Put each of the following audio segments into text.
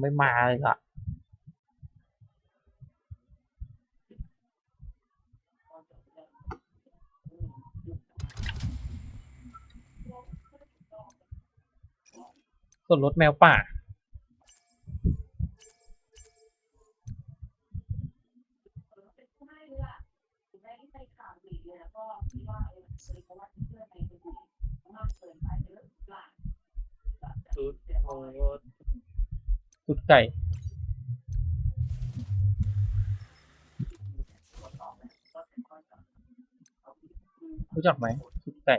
ไม่มาเลยอะส่วนรถแมวป่า สุดโอ้โหสุดไก่ รู้จักไหมสุดไก่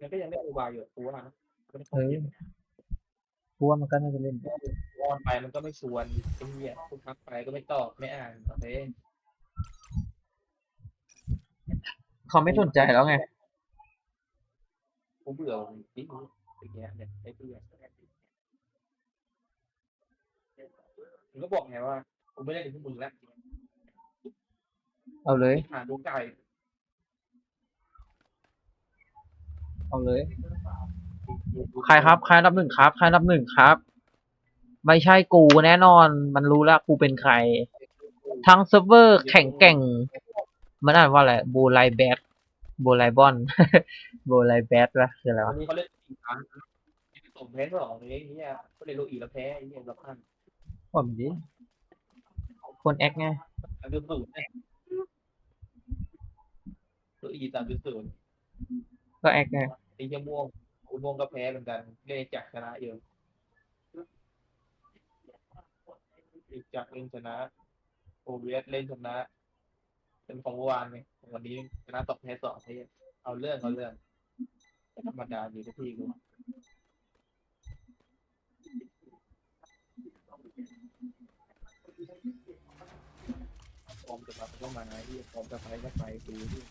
มันก็ยังได้โอบายอยู่กูว่านะก็ไม่เฮ้ยกูว่ามันก็น่าจะเล่นวอนไปมันก็ไม่ชวนไอ้เหี้ยคุณทักไปก็ไม่ตอบไม่อ่านโอเคเขาไม่สนใจแล้วไง กูเบื่อจริงอย่างเงี้ยเนี่ยไอ้เบื่อ มึงก็บอกไงว่ากูไม่ได้ถึงมึงแล้วเอาเลย หาดูไก่เอาเลย ใครครับ ใครอันดับหนึ่งครับ ใครอันดับหนึ่งครับ ไม่ใช่กูแน่นอน มันรู้แล้วกูเป็นใคร ทั้งเซิร์ฟเวอร์แข่งแกร่ง มันอ่านว่าอะไรบูไลแบทบูไลบอนบูไลแบทวะคืออะไรวัวะนนี้เขาเล่นสี่ครั้งสมแพ้สองเลยไอ้เหี้ยก็เลยโลอีแล้วแพ้ไอ้เหี้ยรับพัน ผมดิคนแอคไงสามจุดศูนย์เนี่ยโลอีสามจุดศูนย์ก็แอคไงไอ้เหี้ยม่วงคุณม่วงก็แพ้เหมือนกันเล่นจากชนะเยอะจากเล่นชนะโอเวสเล่นชนะ เป็นของเมื่อวานไงวันนี้ชนะตกแพ้สองเทเอาเรื่องเอาเรื่องธรรมดาอยู่ที่พี่กู อมจะมาก็มาที่พร้อมจะไปก็ไปดูที่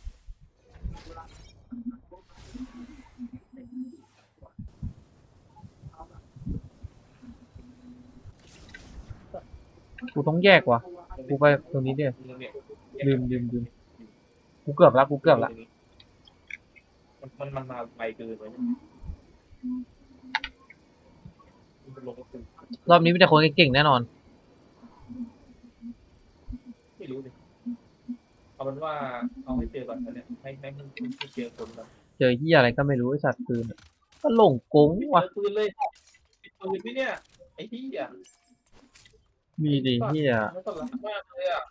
กูต้องแยกว่ะ กูไปตรงนี้เดียวเนี่ยลืมลืมลืมกูเกือบละกูเกือบละมันมันมันมาไปเกินไปมันลงก็คือรอบนี้มีแต่คนเก่งๆแน่นอน ไม่รู้เลยเอาเป็นว่าเอาให้เจอก่อนตอนเนี้ยให้ให้ให้ให้เจอคนแบบเจอที่อะไรก็ไม่รู้ไอสัตว์ปืนอะก็หลงกงไม่ว่ะเจอปืนเลยมีปืนไหมเนี่ยไอ้ที่อะมีดิเฮียมันตลาดมากเลยอะ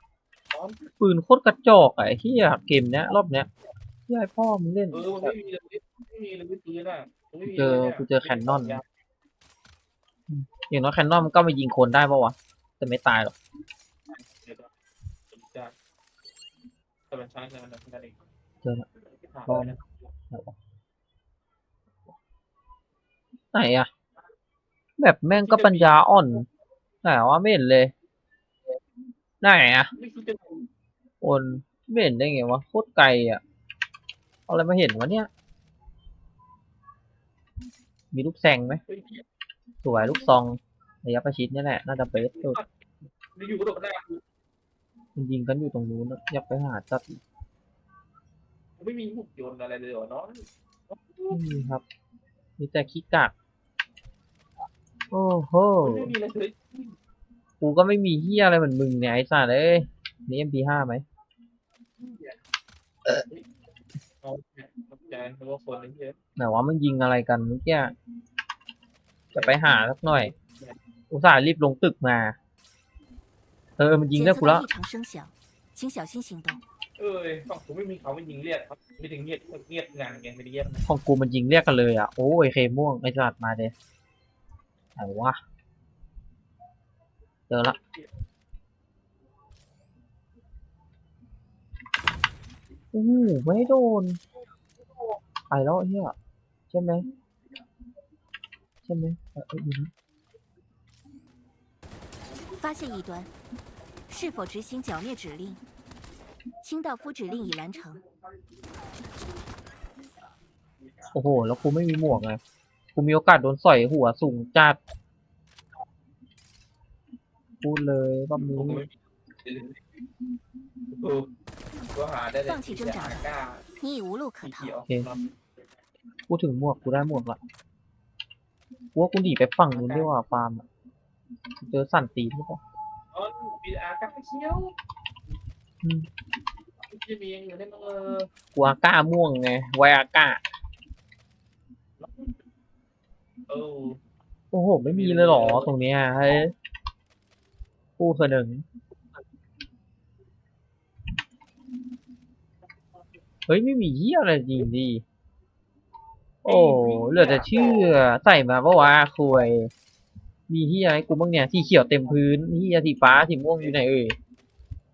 พร้อมปืนโคตรกระจอกอะไอ้เฮียเกมเนี้ยรอบเนี้ยเฮียไอ้พ่อมึงเล่น เออมันไม่มีเลยไม่มีเลยปืนอะมันไม่มีเจอลยนี่ยกูเจอแคนนอน อย่างน้อยแคนนอนมันก็มายิงคนได้ปะวะแต่ไม่ตายหรอก เดี๋ยวก่อนสนใจ แต่มันช้านนะนั่นเองเจอละถามพร้อมไหนอะแบบแม่งก็ปัญญาอ่อนไหนวะไม่เห็นเลย ไหนอะโอนไม่เห็นได้ไงวะโคตรไกลอะเอาอะไรมาเห็นวะเนี่ย มีลูกแซงไหมสวยลูกซองระยะประชิดนี่แหละน่าจะเบสสุดอยู่ก็โดดหน้ากู มันยิงกันอยู่ตรงนู้นอะอยากไปหาจัดอีกไม่มีหุ่นยนต์อะไรเลยเหรอเนาะไม่มีครับ มีแต่ขี้กากโอ้โหไม่มีอะไรเลยกูก็ไม่มีเฮียอะไรเหมือนมึงเนี่ยไอ้สัตว์เอ้ยนี่ MP5 ไหมเอาเนี่ยตกใจนึกว่าคนไอ้เหี้ยไหนว่ามันยิงอะไรกันเมื่อกี้จะไปหาสักหน่อย อุตส่าห์รีบลงตึกมา เออ มันยิง 检 ได้ 测 กูละ 到异常声响，请小心行动。 เอ้ยฝั่งผมไม่มีเขาไม่ยิงเรียกครับไม่ถึงเงียบเงียบงานไงไม่ได้เงียบนะ ของกูมันยิงเรียกกันเลยอ่ะ โอ้ยเคม่วงไอ้สัตว์มาเดไหนวะเจอละโอ้โหไม่โดนไปแล้วไอ้เฮียใช่ไหมใช่ไหมเออเออดูนะ 发现异端， 是否执行剿灭指令？清道夫指令已完成。 โอ้โห แล้วกูไม่มีหมวกไง กูมีโอกาสโดนสอยหัวสูงจัด พูดเลยรอบ ผ นี้ มก็ไม่มีเออก็หาได้เลย 放弃挣扎 กล้า 吧，你已无路可 สี 逃 เขี。ยว พูดถึงหมวกกูได้หมวกละกูว่ากูหนีไปฝั่งนู้นดีกว่าฟาร์มอะ เจอสั่นตีนหรือเปล่า อ๋อบีอาร์ก้าเชียวอืมจะมีอยู่ในมือกูอาก้าม่วงไงไวอาก้าเออโอ้โห ไม่มีเลยเหรอตรงเนี้ยเฮ้ยผู้คนหนึ่งเฮ้ย ไม่มีเหี้ยอะไรจริงดิโอ้เหลือแต่เชื่อใส่มาปะวะคุย มีเหี้ยให้กูบ้างเนี่ยสีเขียวเต็มพื้นเหี้ยสีฟ้าสีม่วงอยู่ไหนเอ่ย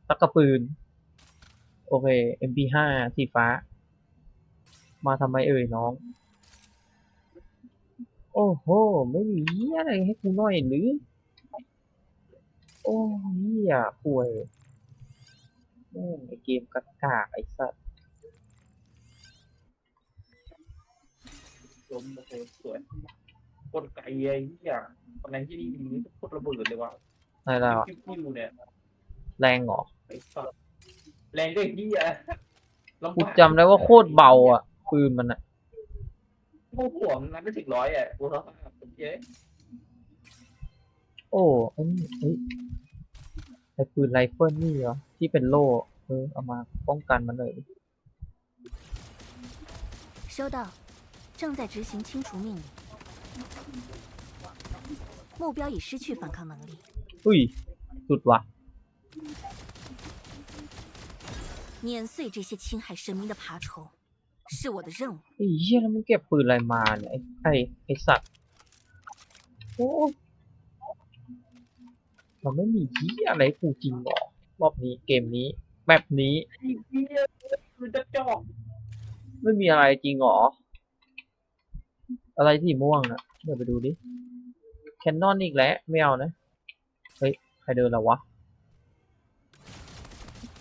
ตักกระปืน โอเค MP5 สีฟ้า มาทำไมเอ่ยน้อง โอ้โห ไม่มีเหี้ยอะไรให้กูหน่อยหรือ โอ้เหี้ยป่วยแม่งไอเกมกากากไอสัตว์ล้มโอเคสวย โคตรไกลไอ้เหี้ยตอนนั้นที่นี่มีโคตรระเบิดเลยว่ะ อะไรแล้วอะ ที่พูดเนี่ย แรงเหรอ ไอ้สัสแรงด้วยเหี้ยลำ กู บาก จำได้ว่าโคตรเบาอ่ะ ปืนมันอ่ะ โอ้โหมันนับไม่ถึงร้อยอ่ะกูรับเย้ โอ้ไอ้นี่เอ้ยไอปืนไรเฟิลนี่เหรอ ที่เป็นโล่ เออ เอามาป้องกันมันเลย 收到，正在执行清除命令。 目标已失去反抗能力， อุ้ย สุดว่ะ 碾碎这些侵害神明的爬虫，是我的任务。 ไอ้เหี้ยแล้วมึงเก็บปืนอะไรมาเนี่ยไอ้ไอ้ไอ้สัตว์ โอ้มันไม่มีเหี้ยอะไรให้กูจริงหรอ รอบนี้เกมนี้ แบบนี้ ไอ้เหี้ยมันจะจอก ไม่มีอะไรจริงหรอ อะไรที่ม่วงนะ เดี๋ยวไปดูดิ แคนนอนอีกแล้วไม่เอานะ เฮ้ย ใครเดินแล้ววะ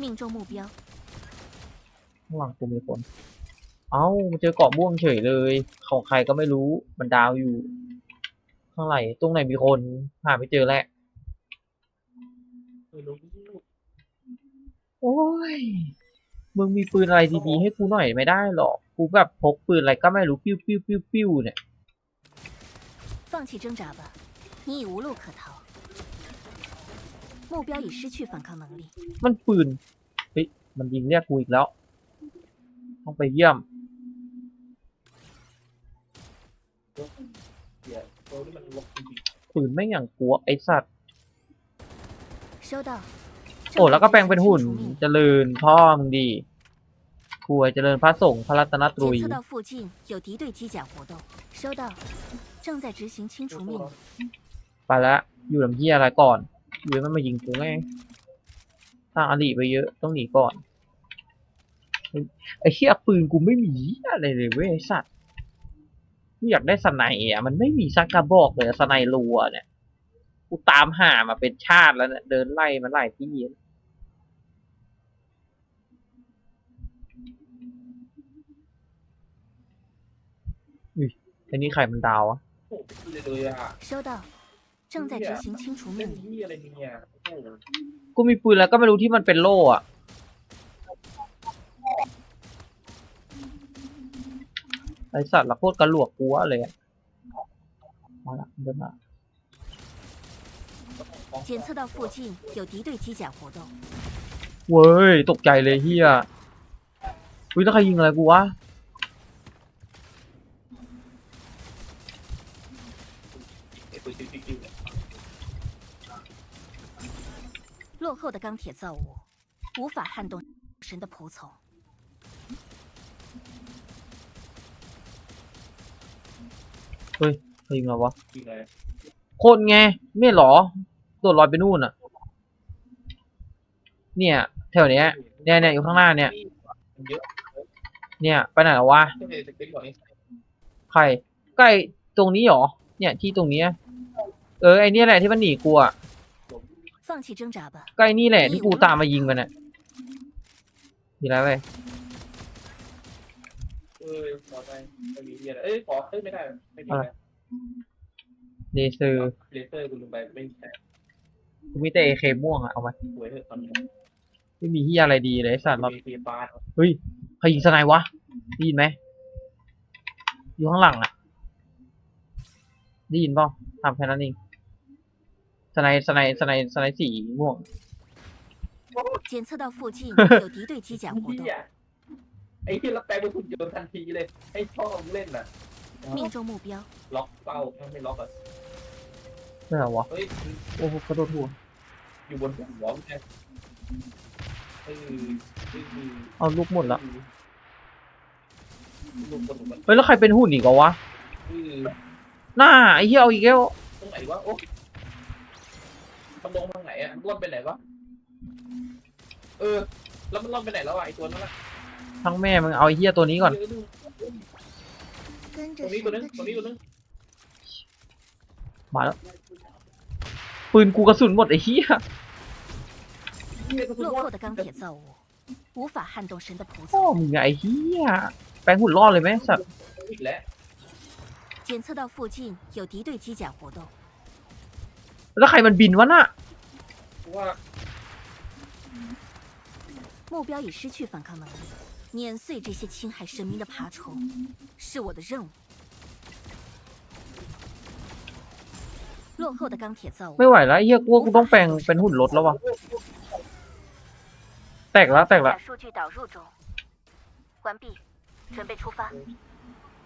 命中目标， ข้างหลังกูมีคน เอ้ามาเจอเกาะม่วงเฉยเลย ของใครก็ไม่รู้ มันดาวอยู่ ข้างไหนตรงไหนมีคน หาไม่เจอแล้ว ไม่รู้ โอ้ย มึงมีปืนอะไรดีๆให้กูหน่อยไม่ได้หรอ กูแบบพกปืนอะไรก็ไม่รู้ ปิ้วปิ้วปิ้วปิ้วเนี่ย 放弃挣扎吧，你已无路可逃。目标已失去反抗能力， มันปืน เฮ้ย มันยิงเรียกกูอีกแล้ว ต้องไปเยี่ยม เหี้ยตัวนี้มันลบจริง ปืนไม่งอย่างกลัวไอสัตว์ 收到。 โอ้ แล้วก็แปลงเป็นหุ่น 正在执行清除命令 เจริญพ่อมึงดี กวยเจริญพระสงฆ์พระรัตนตรุย 检测到附近有敌对机甲活动，收到，正在执行清除命令。 ไปละอยู่ลำเฮียอะไรก่อน อยู่แล้วมันมายิงกูไงสร้างอดีไปเยอะ ต้องหนีก่อน ไอ้ไอ้เฮียปืนกูไม่มีอะไรเลยเว้ยไอ้สัตว์กูอยากได้สไนด์อ่ะ มันไม่มีสักกระบอกเลยสไนด์รัวเนี่ย กูตามหามาเป็นชาติแล้วเนี่ย เดินไล่มันหลายที่แล้ว ไอ้นี่ใครมันดาวอะ ๆโอ้โหเลยเลยอ่ะ 收到，正在执行清除 เล่น 命令。 ที่อะไรเนี่ยโอ้โห กูมีปืนแล้วก็ไม่รู้ที่มันเป็นโล่อะไอสัตว์ละโคตรกระหลวกกูวะเลยอะมาละเดินมา 检测到附近有敌对机甲活动， เว้ย ตกใจเลยเฮียอุ้ยแล้วใครยิงอะไรกูวะ 落后的钢铁造物无法撼动神的仆从。 ใครยิงอะไรวะ จริงเลย คนไง ไม่เหรอโดดลอยไปนู่นอะเนี่ย แถวเนี้ย เนี่ยเนี่ยอยู่ข้างหน้าเนี่ย มันเยอะ เนี่ย ไปไหนแล้ววะ ก็เลยจะเป็นบอกนี้ ใคร ใกล้ตรงนี้เหรอ เนี่ยที่ตรงเนี้ย เออ ไอเนี่ยแหละที่มันหนีกูอะ 放弃挣扎吧， ใกล้นี่แหละที่กูตามมายิงมันอะดีแล้วเว้ย เออขอไปไม่มีเหี้ยอะไรเอ้ยขอเอ้ยไม่ได้ไม่มีนะ เลเซอร์ เลเซอร์กูลืมไปไม่ใช่ กูมีแต่เอเคม่วงอะเอามา หวยเถอะตอนนี้ ไม่มีเฮียอะไรดีเลยไอ้สัตว์เรา มีฟีฟ้า เฮ้ยใครยิงสไนวะได้ยินไหมอยู่ข้างหลังอะได้ยินเปล่าทำแค่นั้นเอง ส สไนสไนสไนสไนสีม่วง 检测到附近有敌对机甲活 เฮี 动， ยไอ้ที่รับแปลงเป็นหุ่นยนต์ทันทีเลย ให้พ่อมึงเล่นน่ะ 命中目标， ล็อกเป้าไม่ล็อกอ่ะ ไม่เหรอวะ เฮ้ย โอ้โหกระโดดหัว อยู่บนหัวมึงไงเออเออ เอาลูกหมดละ ลูกคนมัน เฮ้ยแล้วใครเป็นหุ่นอีกเหรอวะ เออ หน้าไอ้เหี้ยเอาอีกแล้ว ตรงไหนวะ โอ้ มันลงทางไหนอ่ะมันร่อนไปไหนวะ เออ แล้วมันร่อนไปไหนแล้วอ่ะไอตัวนั้นอ่ะ ทั้งแม่มึงเอาไอ้เหี้ยตัวนี้ก่อน เออดู 跟 ตรงนี้ตัวนึงตรงนี้ตัวนึง มาแล้ว ปืนกูกระสุนหมดไอ้เหี้ย เฮียตัวนึง 落 ว่า 后的钢铁造物无法撼动神的仆 พ่อ 从。 มึงไงไอ้เหี้ยแปลงหุ่นรอดเลยไหมสัตว์ อีกแล้ว 检测到附近有敌对机甲活动， แล้วใครมันบินวะน่ะ เพราะว่า 目标已失去反抗能力，碾碎这些侵害神明的爬虫是我的任务。落后的钢铁造物 ไม่ไหวแล้วไอ้เหี้ยกูว่ากูต้องแปลงเป็นหุ่นรถแล้ววะแตกแล้วแตกแล้ว 数据导入中，关闭，准备出发。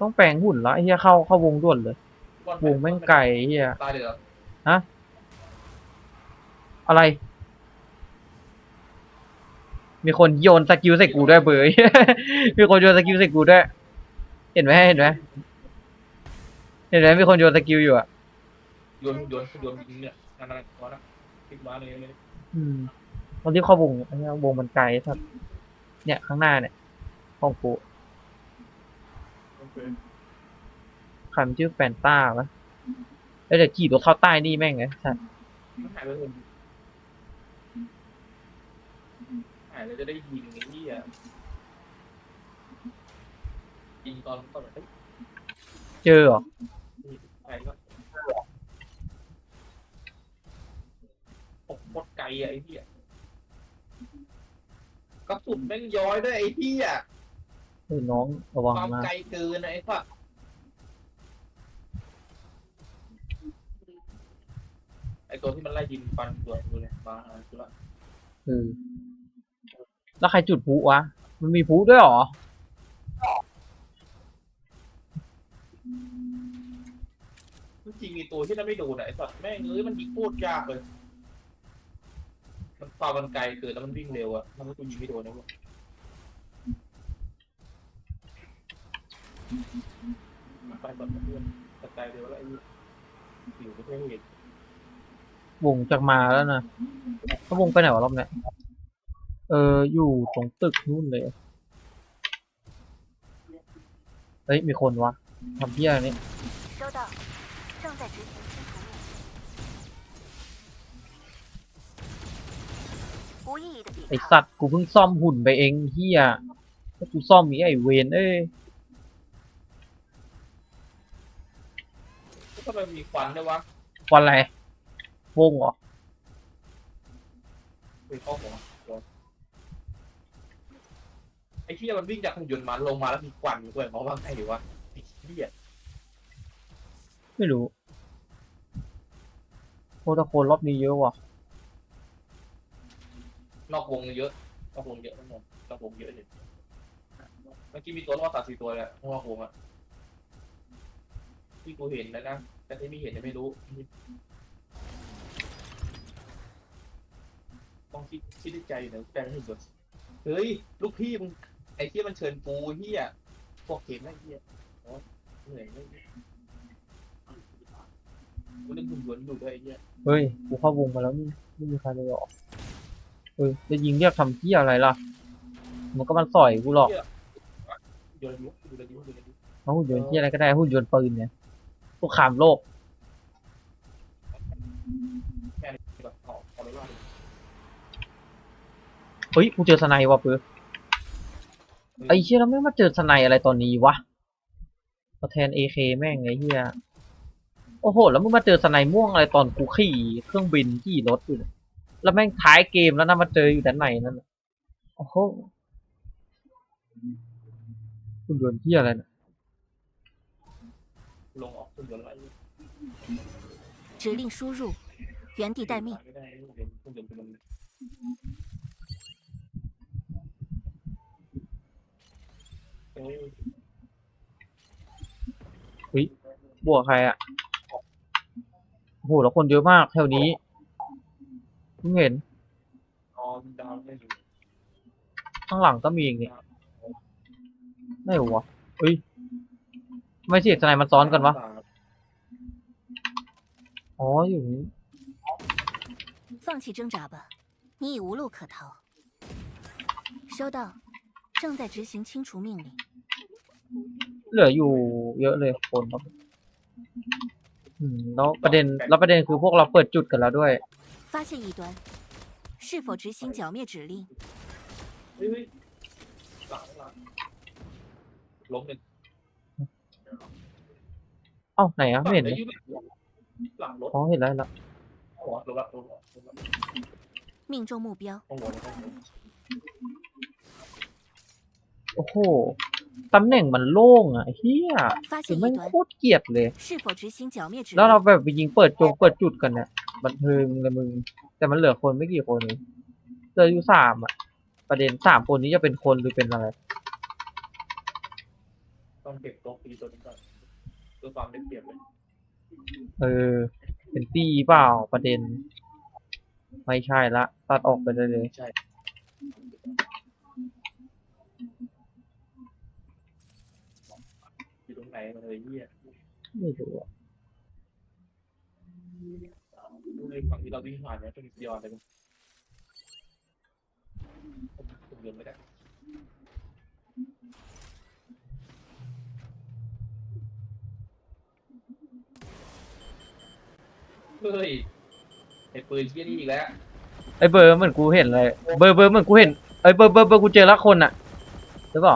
ต้องแปลงหุ่นแล้วไอ้เหี้ยเข้าเข้าวงด่วนเลย วงแม่งไกลไอ้เหี้ย ตายเลยเหรอ อะไร มีคนโยนสกิลใส่กูด้วยเบยมีคนโยนสกิลใส่กูด้วย เห็นไหมเห็นไหมเห็นไหมมีคนโยนสกิลอยู่อะโยนโยนโยนยิงเนี่ยนั่นนั่นขอนะคลิกมาเลยเลยอืมตอนที่เข้าวงไอ้เหี้ยวงมันไกลสัสเนี่ยข้างหน้าเนี่ยห้องกูโอเคใครมันชื่อแฟนต้าปะแล้วเดี๋ยวขี่รถเข้าใต้นี่แม่งไงสัส หายไป เลยหายเลยจะได้ยิงไอ้นี่อะยิงตอนตอนแบบเฮ้ยเจอเหรอไกลก็โอ้โคตรไกลอะไอ้ที่อะกระสุนแม่งย้อยด้วยไอ้ที่อะเฮ้ยน้องระวังความนะไกลเกินนะไอ้สัสไอ้ตัวที่มันไล่ยิงฟันตัวดูเลยมาคือว่าเออ แล้วใครจุดพลุวะ มันมีพลุด้วยเหรอจริงๆไอ้ตัวที่นั่นไม่โดนอะไอ้สัสแม่งเอ้ยมันยิงโคตรยากเลย มันฟามันไกลเกินแล้วมันวิ่งเร็วอะมันก็ยิงไม่โดนนะพวกไปก่อนนะเพื่อนจะไกลเร็วแล้วไอ้นี่อยู่ประเทศเห็นวงจากมาแล้วนะแล้ววงไปไหนวะรอบเนี้ย เอออยู่ตรงตึกนู่นเลย เฮ้ย มีคนวะทำเพี้ยนี่ไอสัตว์กูเพิ่งซ่อมหุ่นไปเองเฮียกูซ่อมนี้ไอเวนเอ้ยทำไมมีควันด้วยวะควันอะไรวงเหรอไปยข้าหัว ไอ้ที่มันวิ่งจากหุ่นยนต์มาลงมาแล้วมีควันด้วยเพราะว่าไงหรือวะไอ้เหี้ยไม่รู้โคตรโคนรอบนี้เยอะว่ะนอกวงเยอะนอกวงเยอะทั้งหมดนอกวงเยอะเลยเมื่อกี้มีตัวรอดสามสี่ตัวเลยอะนอกวงอะที่กูเห็นแล้วนะแต่ที่ไม่เห็นเนี่ยไม่รู้ต้องคิดคิดในใจอยู่นะแปลงให้ดูเฮ้ย ลูกพี่มึงไอ้เหี้ยมันเชิญกูเหี้ยพวกเข็มไอ้เหี้ยโอ๊ยเหนื่อยเลยกูเล่นหุ่นยนต์อยู่ด้วยไอ้เหี้ยเฮ้ย กูเข้าวงมาแล้วนี่ไม่มีใครเลยหรอเฮ้ย จะยิงเรียกทำเพี้ยอะไรล่ะ มันก็มันสอยกูหรอกโยนยุกดูเลยดิดูเลยดิเอาหุ่นยนต์เพี้ยอะไรก็ได้หุ่นยนต์ปืนเนี่ยสงครามโลกแม่งแบบเอาเอาเลยว่าเฮ้ย กูเจอสไนว่ะเปื้อ ไอ้เชี่ยแล้วไม่งมาเจอสไนอะไรตอนนี้วะมาแทนเอเคแม่งไอ้เหี้ย โอ้โห แล้วมึงมาเจอสไนม่วงอะไรตอนกูขี่เครื่องบินขี่รถอยู่เนี่ยแล้วแม่งท้ายเกมแล้วนะมาเจออยู่ด้านในนั่นน่ะโอ้โหหุ่นยนต์เพี้ยอะไรนะ ลงออกหุ่นยนต์อะไร 指令输入，原 原地待命。 วเดี๋ยวเป็นลมเอ้ย บวกใครอ่ะโอ้โหแล้วคนเยอะมากแถวนี้เพิ่งเห็น ออมดาวไม่อยู่ ข้างหลังก็มีอีกนี่ไม่วะเฮ้ยทำไม่เสียงทนายมันซ้อนกันวะ อ๋ออยู่นี่ 放弃挣扎吧，你已无路可逃。收到，正在执行清除命令。 เหลืออยู่เยอะเลยคนครับอืมแล้วประเด็นแล้วประเด็นคือพวกเราเปิดจุดกันแล้วด้วย 发现异端，是否执行剿灭指令？ เฮ้ยเฮ้ยหลังหลังล้มหนึ่ง เอ้าไหนอะไม่เห็น หลั เล ง ย ยืดหลังรถ อ๋อเห็นแล้วเห็นแล้ว หัวลงละลงละลงละ 命中目标， หัวหัวหัว โอ้โห ตำแหน่งมันโล่งอะเฮียคือมันโคตรเกียดเลย แล้วเราแบบไปยิงเปิดจงเปิดจุดกันเนี่ยบันเทิงเลยมึง แต่มันเหลือคนไม่กี่คนเลยเจออยู่สามอะ ประเด็นสามคนนี้จะเป็นคนหรือเป็นอะไร ต้องเก็บตัวปีตัวนี้ก่อนตัวความได้เปรียบเลยเออ เป็นตีเปล่าประเด็น ไม่ใช่ละ ตัดออกไปเลยเลย ไหนมาเลยเหี้ยไม่รู้อะดูในฝั่งที่เราวิ่งผ่านเนี่ยเป็นยอดเลยผมผมเดินไม่ได้เฮ้ยไอ้ปืนเชี่ยนี่อีกแล้วไอ้เบอร์เหมือนกูเห็นเลย เบอร์เบอร์เหมือนกูเห็นไอ้ยเบอร์เบอร์เบอร์กูเจอละคนอะหรือเปล่า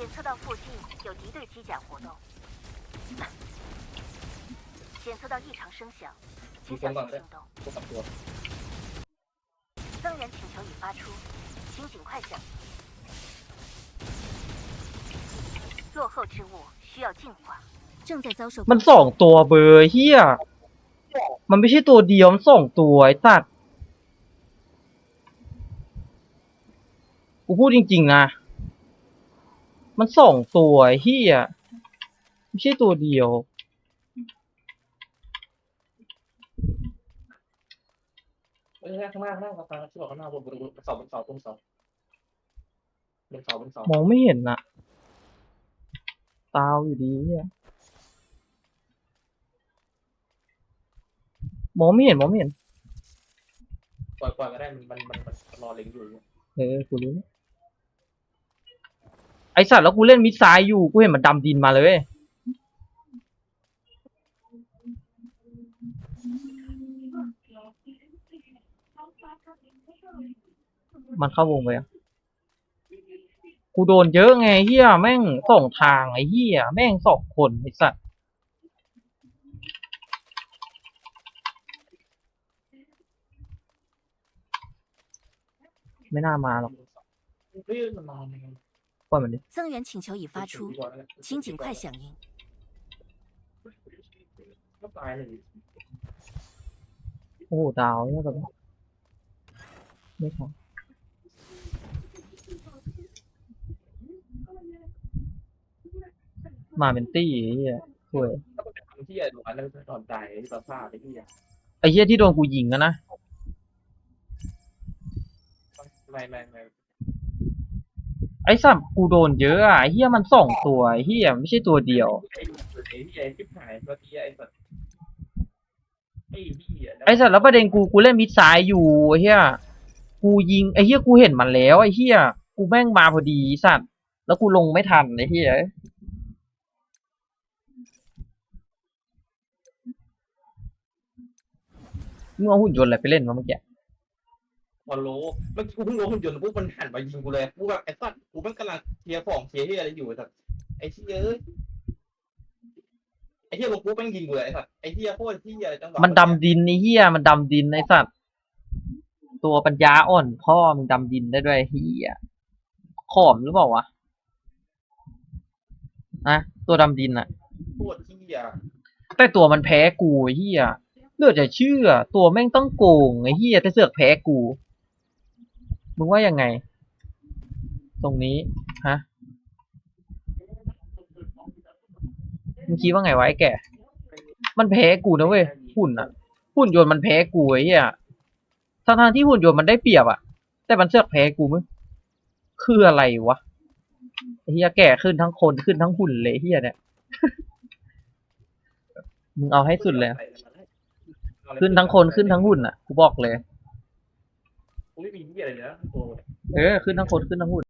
检测到附近有敌对机甲活动，检测到异常声响，请小心行动。 กูตับตัว 增援请求已发出，请尽快响应。落后之物需要净化，正在遭受 มัน 攻击 สองตัวเบอร์เฮียมันไม่ใช่ตัวเดียวมันสองตัวไอ้สัตว์กูพูดจริงๆนะ มันสองตัวไอ้เฮียไม่ใช่ตัวเดียว เอ้ยข้างหน้าข้างหน้าข้างหน้าที่บอกข้างหน้าบนบนบนเสาบนเสาบนเสาบนเสาบนเสามองไม่เห็นน่ะ ตาวอยู่ดีเนี่ยมองไม่เห็นมองไม่เห็นปล่อยปล่อยก็ได้มันมันมันมันรอเล็งอยู่ เออกูรู้แล้ว ไอสัตว์แล้วกูเล่นมิดไซด์อยู่กูเห็นมันดำดินมาเลยมันเข้าวงไปอะกูโดนเยอะไงเฮียแม่งสองทางไอ้เฮียแม่งสองคนไอสัตว์ไม่น่ามาหรอก เฮ้ยมันนอนยังไง ปล่อยมันดิ 增援请求已发出，请尽快响应。 ก็ตายเลย โอ้โหดาวเนี่ยแบบไม่ทันมาเป็นตี้ไอ้เฮียสวย ถ้ามันเป็นคนที่อ่ะดูอันนั้นตอนตายที่ตอนฆ่าไอ้ที่อ่ะ ไอ้เฮียที่โดนกูยิงอะนะ ไม่ไม่ไม่ ไอ้สัมกูโดนเยอะอะไอ้เฮียมันสองตัวไอ้เฮียไม่ใช่ตัวเดียว ไอ้ไอ้ที่ไอ้ที่หายตัวที่ไอ้สัตว์ไอ้ที่อะไอ้สัตว์แล้วประเด็นกูกูเล่นมิดซ้ายอยู่ไอ้เฮียกูยิงไอ้เฮียกูเห็นมันแล้วไอ้เฮียกูแม่งมาพอดีไอ้สัตว์แล้วกูลงไม่ทันไอ้เหี้ยมึงเอาหุ่นยนต์อะไรไปเล่นมาเมื่อกี้พ อรู้เมื่อกี้กูเพิ่งรู้หุ่นยนต์ปุ๊บมันหันมายิงกูเลยกูแบบไอ้สัตว์กูมันกำลังเคลียร์ของเคลียร์ที่อะไรอยู่ไอ้สัตว์ไอ้เหี้ยเอ้ยไอ้เหี้ยลงปุ๊บแม่งยิงกูเลยไอ้สัตว์ไอ้เหี้ยโคตรเหี้ยจังหวะมันดำดินไอ้เหี้ยมันดำดินไอ้สัตว์ตัวปัญญาอ่อนพ่อมึงดำดินได้ด้วยไอ้เหี้ยขอมหรือเปล่าวะนะตัวดำดินอะโคตรเหี้ยแต่ตัวมันแพ้กูไอ้เหี้ยเลือดจะเชื่อ ตัวแม่งต้องโกงไอ้เหี้ยแต่เสือกแพ้กู มึงว่ายังไง ตรงนี้ ฮะ มึงคิดว่าไงวะไอ้แก่มันแพ้กูนะเว้ย หุ่นอะหุ่นยนต์มันแพ้กูไอ้เหี้ยทั้งทางที่หุ่นยนต์มันได้เปรียบอะแต่มันเสือกแพ้กูมึงคืออะไรวะไอ้เหี้ยแก่ขึ้นทั้งคนขึ้นทั้งหุ่นเลยเหี้ยเนี่ย มึงเอาให้สุดเลย ขึ้นทั้งคนขึ้นทั้งหุ่นอะ กูบอกเลย ไม่มีเหี้ยอะไรเหลยนะตัวเออ ขึ้นทั้งคนขึ้นทั้งหุ่น